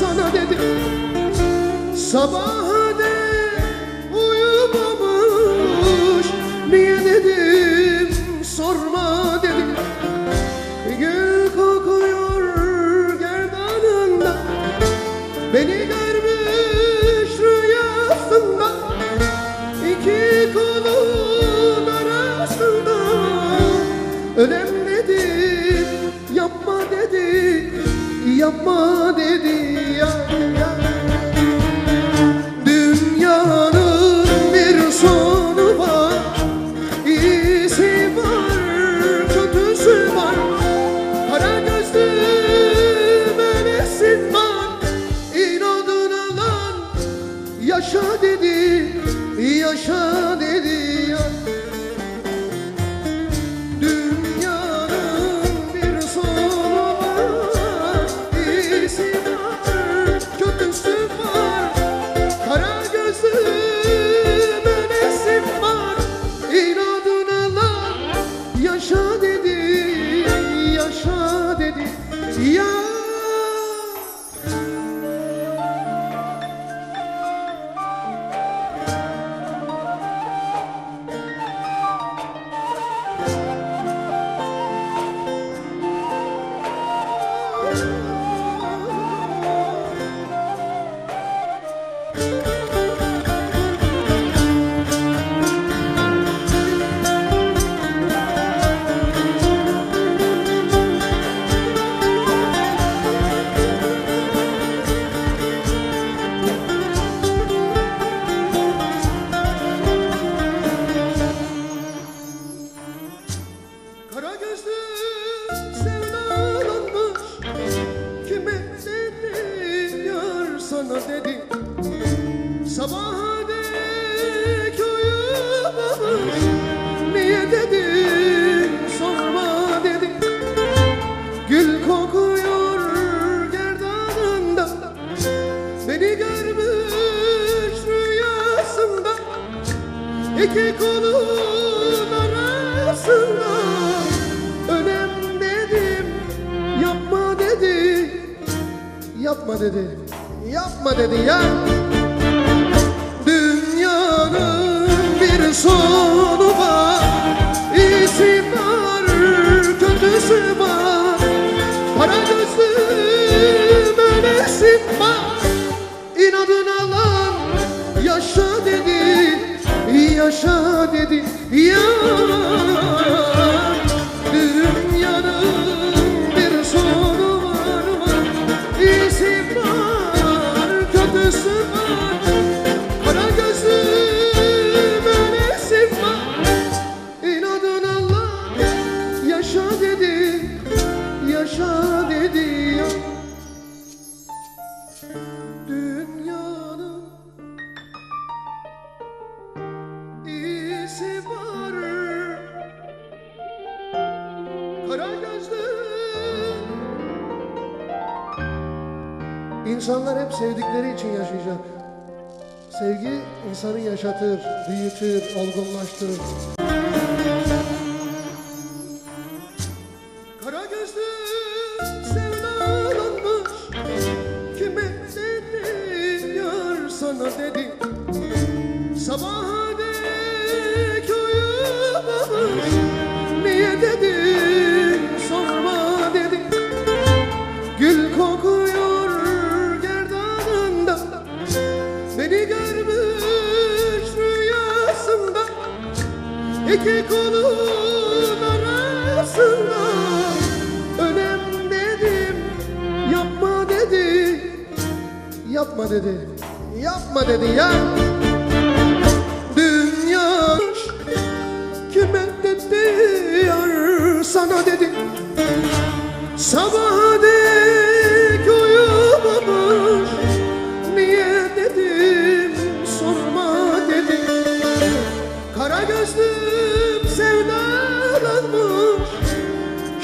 sana dedim. Sabaha dek Yapma dedi ya, ya. Sabaha dek uyumamış Niye dedim sorma dedi Gül kokuyor gerdanında Beni görmüş rüyasında. İki kolun arasında Önem dedim Yapma dedi. Yapma dedi Yapma dedi ya sonu var İyisi var Kötüsü var. Kara gözlü melesim var İnadına lan Yaşa dedi Yaşa dedi Ya İnsanlar hep sevdikleri için yaşayacak. Sevgi insanı yaşatır, büyütür, olgunlaştırır. Arasında Önem dedim Yapma dedi. Yapma dedi Yapma dedi ya. Dünya Kime dedi yar sana dedi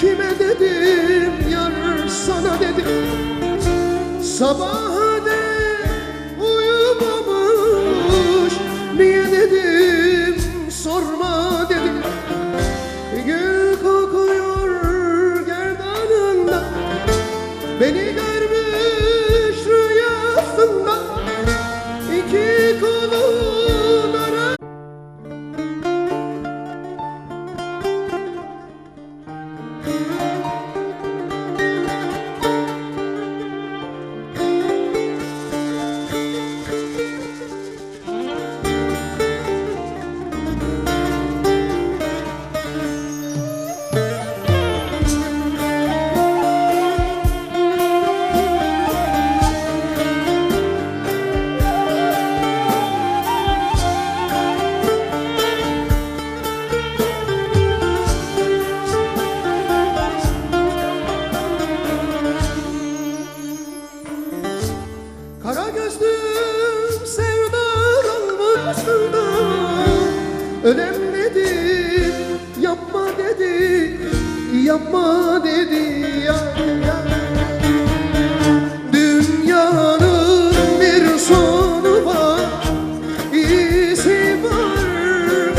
Kime dedim yar sana dedim. Sabaha dek Ölem Önemlidir. Yapma dedi Yapma dedi ya, ya. Dünyanın bir sonu var. İyisi var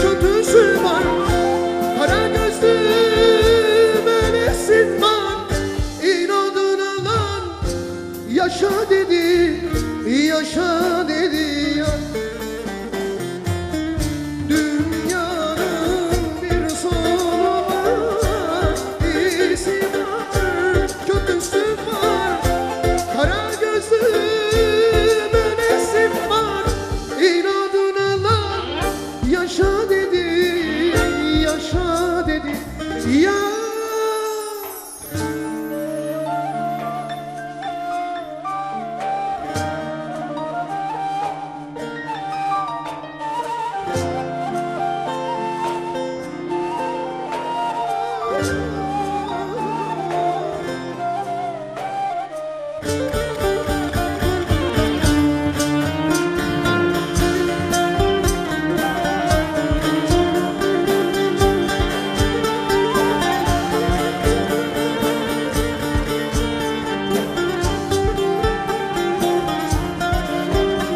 kötüsü var. Kara gözlü böylesin var. İnadına lan yaşa dedi Yaşa dedi